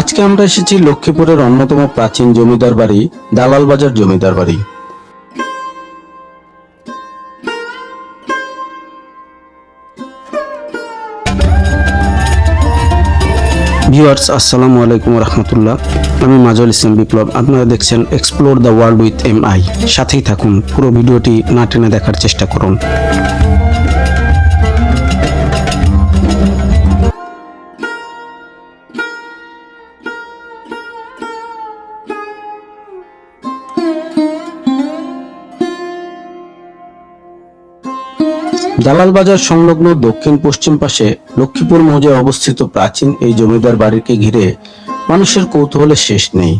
আজকে আমরা এসেছি লক্ষ্মীপুরের অন্যতম প্রাচীন জমিদার বাড়ি, দালাল বাজার জমিদার বাড়ি। ভিউয়ার্স, আসসালামু আলাইকুম রহমতুল্লাহ। আমি মাজল ইসলাম বিপ্লব। আপনারা দেখছেন explore the world with M I সাথেই থাকুন। পুরো ভিডিওটি না টেনে দেখার চেষ্টা করুন। দালাল বাজার সংলগ্ন দক্ষিণ পশ্চিম পাশে লক্ষ্মীপুর মৌজায় অবস্থিত প্রাচীন এই জমিদার বাড়িকে ঘিরে মানুষের কৌতূহলের শেষ নেই।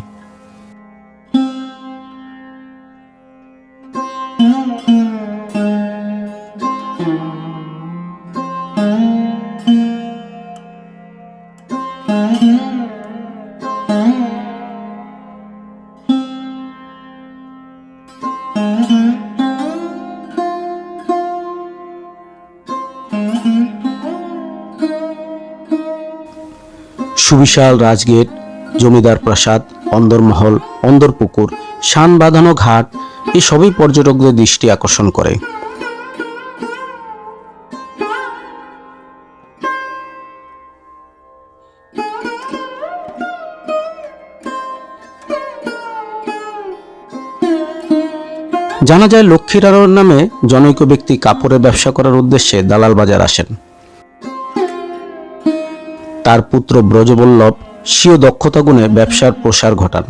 সুবিশাল রাজগেট, জমিদার প্রাসাদ, অন্দরমহল, অন্দরপুকুর শান বাঁধানো ঘাট এই সবই পর্যটকদের দৃষ্টি আকর্ষণ করে। জানা যায়, লক্ষ্মীর নামে জনৈক ব্যক্তি কাপড়ের ব্যবসা করার উদ্দেশ্যে দালাল বাজার আসেন। তার পুত্র ব্রজবল্লভ স্বীয় দক্ষতা গুণে ব্যবসার প্রসার ঘটান।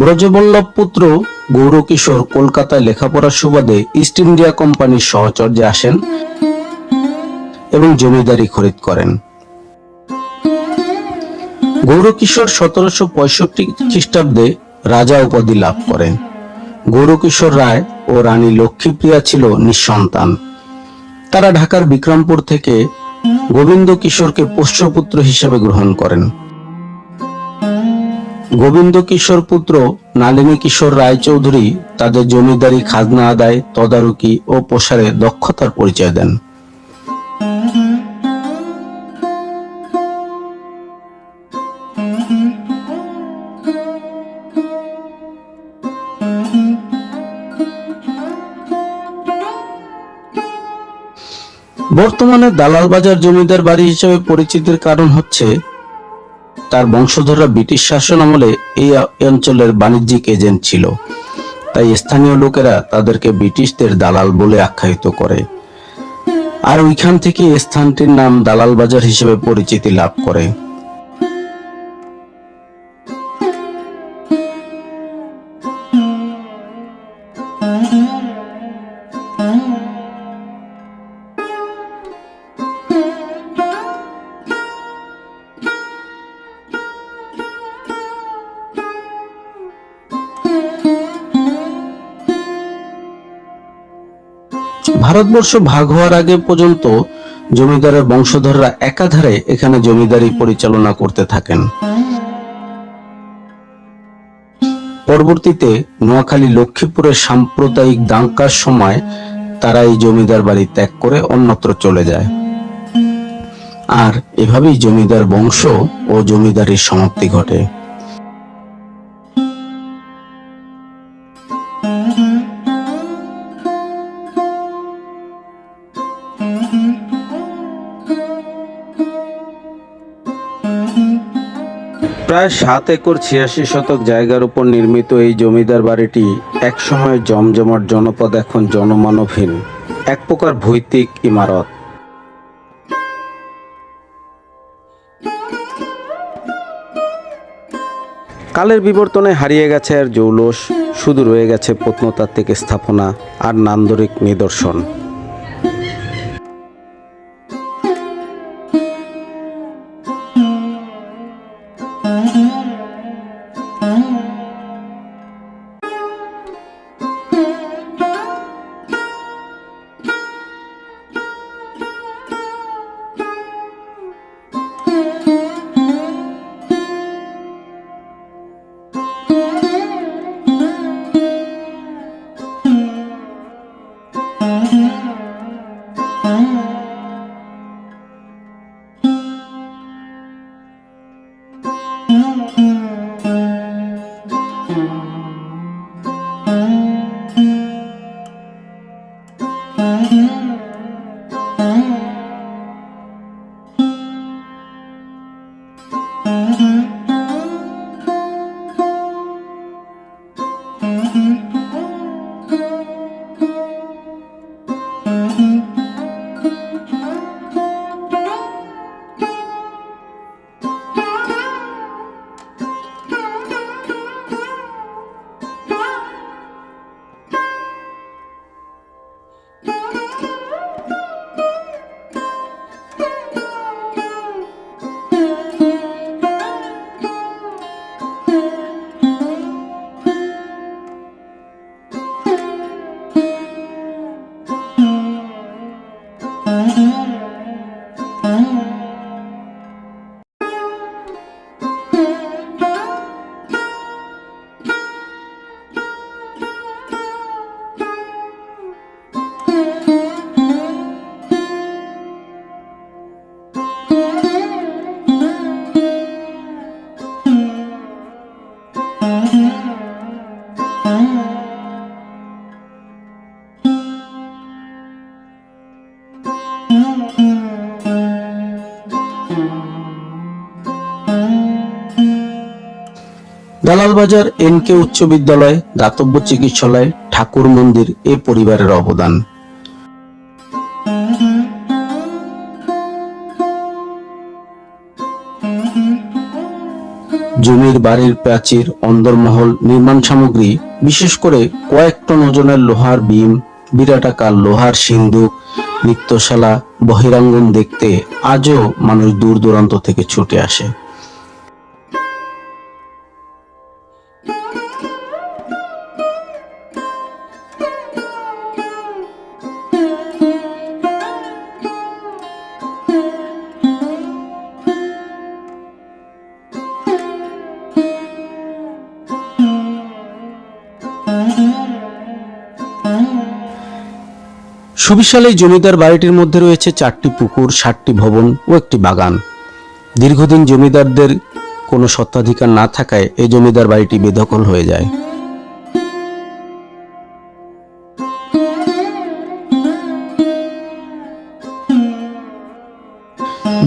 ব্রজবল্লভ পুত্র গৌরকিশোর কলকাতায় লেখাপড়ার সুবাদে ইস্ট ইন্ডিয়া কোম্পানির সহচর্যে আসেন এবং জমিদারি খরিদ করেন। গৌরকিশোর সতেরোশো পঁয়ষট্টি খ্রিস্টাব্দে রাজা উপাধি লাভ করেন। গৌরকিশোর রায় ও রানী লক্ষ্মীপ্রিয়া ছিল নিঃসন্তান। তারা ঢাকার বিক্রমপুর থেকে গোবিন্দ কিশোরকে পোষ্যপুত্র হিসেবে গ্রহণ করেন। গোবিন্দ কিশোর পুত্র নালিনী কিশোর রায়চৌধুরী তাদের জমিদারি, খাজনা আদায়, তদারকি ও প্রসারে দক্ষতার পরিচয় দেন। বর্তমানে দালাল বাজার জমিদার বাড়ি হিসেবে পরিচিতির কারণ হচ্ছে, তার বংশধররা ব্রিটিশ শাসন আমলে এই অঞ্চলের বাণিজ্যিক এজেন্ট ছিল। তাই স্থানীয় লোকেরা তাদেরকে ব্রিটিশদের দালাল বলে আখ্যায়িত করে। আর ওইখান থেকে স্থানটির নাম দালাল বাজার হিসেবে পরিচিতি লাভ করে। ভারতবর্ষ ভাগ হওয়ার আগে পর্যন্ত জমিদারের বংশধররা একাধারে এখানে জমিদারি পরিচালনা করতে থাকেন। পরবর্তীতে নোয়াখালী লক্ষ্মীপুরের সাম্প্রদায়িক দাঙ্কার সময় তারা এই জমিদার বাড়ি ত্যাগ করে অন্যত্র চলে যায়। আর এভাবেই জমিদার বংশ ও জমিদারির সমাপ্তি ঘটে। প্রায় সাত একর ছিয়াশি শতক জায়গার উপর নির্মিত এই জমিদার বাড়িটি একসময় জমজমাট জনপদ, এখন জনমানবহীন। এক প্রকার ভৌতিক ইমারত। কালের বিবর্তনে হারিয়ে গেছে আর জৌলস, শুধু রয়ে গেছে প্রত্নতাত্ত্বিক স্থাপনা আর নান্দরিক নিদর্শন। দালালবাজার এন কে উচ্চ বিদ্যালয়, দাতব্য চিকিৎসালয়, ঠাকুর মন্দির এ পরিবারের অবদান। জমির বাড়ির প্রাচীর, অন্দরমহল, নির্মাণ সামগ্রী, বিশেষ করে কয়েক টন ওজনের লোহার বিম বিরাটাকার লোহার সিন্দুক নৃত্যশালা, বহিরাঙ্গন দেখতে আজও মানুষ দূর দূরান্ত থেকে ছুটে আসে। সুবিশাল এই জমিদার বাড়িটির মধ্যে রয়েছে চারটি পুকুর ষাটটি ভবন ও একটি বাগান। দীর্ঘদিন জমিদারদের কোনো সত্ত্বাধিকার না থাকায় এই জমিদার বাড়িটি বেদখল হয়ে যায়।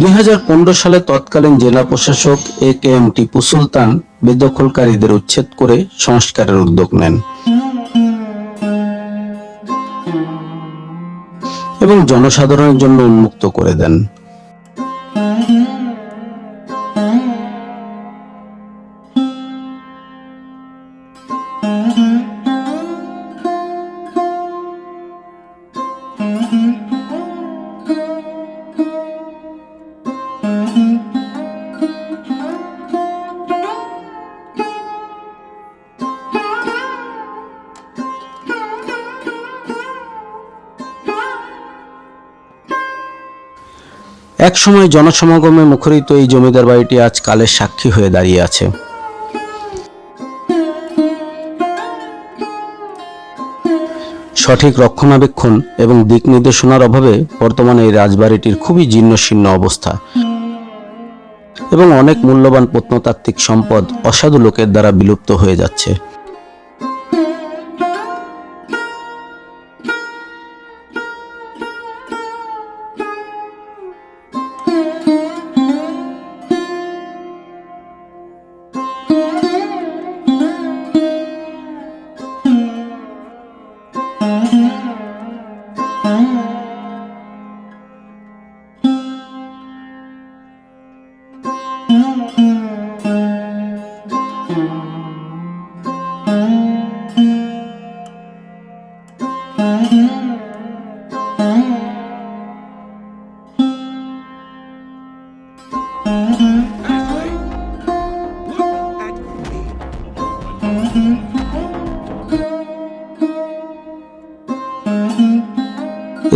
দুই হাজার পনেরো সালে তৎকালীন জেলা প্রশাসক এ কে এম টিপু সুলতান বেদখলকারীদের উচ্ছেদ করে সংস্কারের উদ্যোগ নেন। এবং জনসাধারণের জন্য উন্মুক্ত করে দেন। একসময় জনসমাগমে মুখরিত এই জমিদার বাড়িটি আজ কালের সাক্ষী হয়ে দাঁড়িয়ে আছে। সঠিক রক্ষণাবেক্ষণ এবং দিক নির্দেশনার অভাবে বর্তমানে এই রাজবাড়িটির খুবই জীর্ণশীর্ণ অবস্থা এবং অনেক মূল্যবান প্রত্নতাত্ত্বিক সম্পদ অসাধু লোকের দ্বারা বিলুপ্ত হয়ে যাচ্ছে।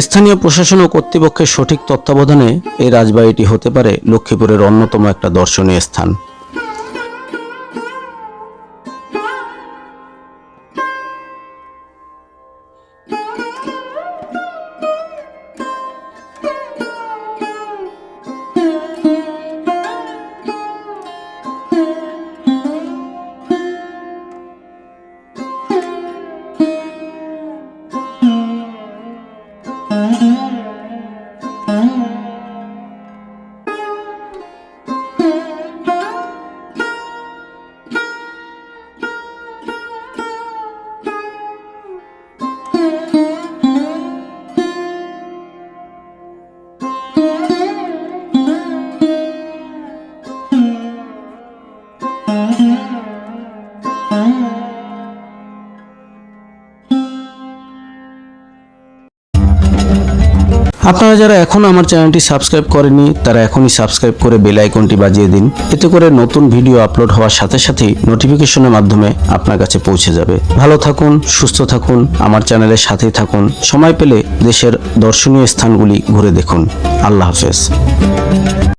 স্থানীয় প্রশাসন ও কর্তৃপক্ষের সঠিক তত্ত্বাবধানে এই রাজবাড়িটি হতে পারে লক্ষ্মীপুরের অন্যতম একটা দর্শনীয় স্থান। আপনারা যারা এখন আমার চ্যানেলটি সাবস্ক্রাইব করেনি তারা এখনই সাবস্ক্রাইব করে বেল আইকনটি বাজিয়ে দিন। এতে করে নতুন ভিডিও আপলোড হওয়ার সাথে সাথেই নোটিফিকেশনের মাধ্যমে আপনার কাছে পৌঁছে যাবে। ভালো থাকুন, সুস্থ থাকুন, আমার চ্যানেলের সাথেই থাকুন। সময় পেলে দেশের দর্শনীয় স্থানগুলি ঘুরে দেখুন। আল্লাহ হাফেজ।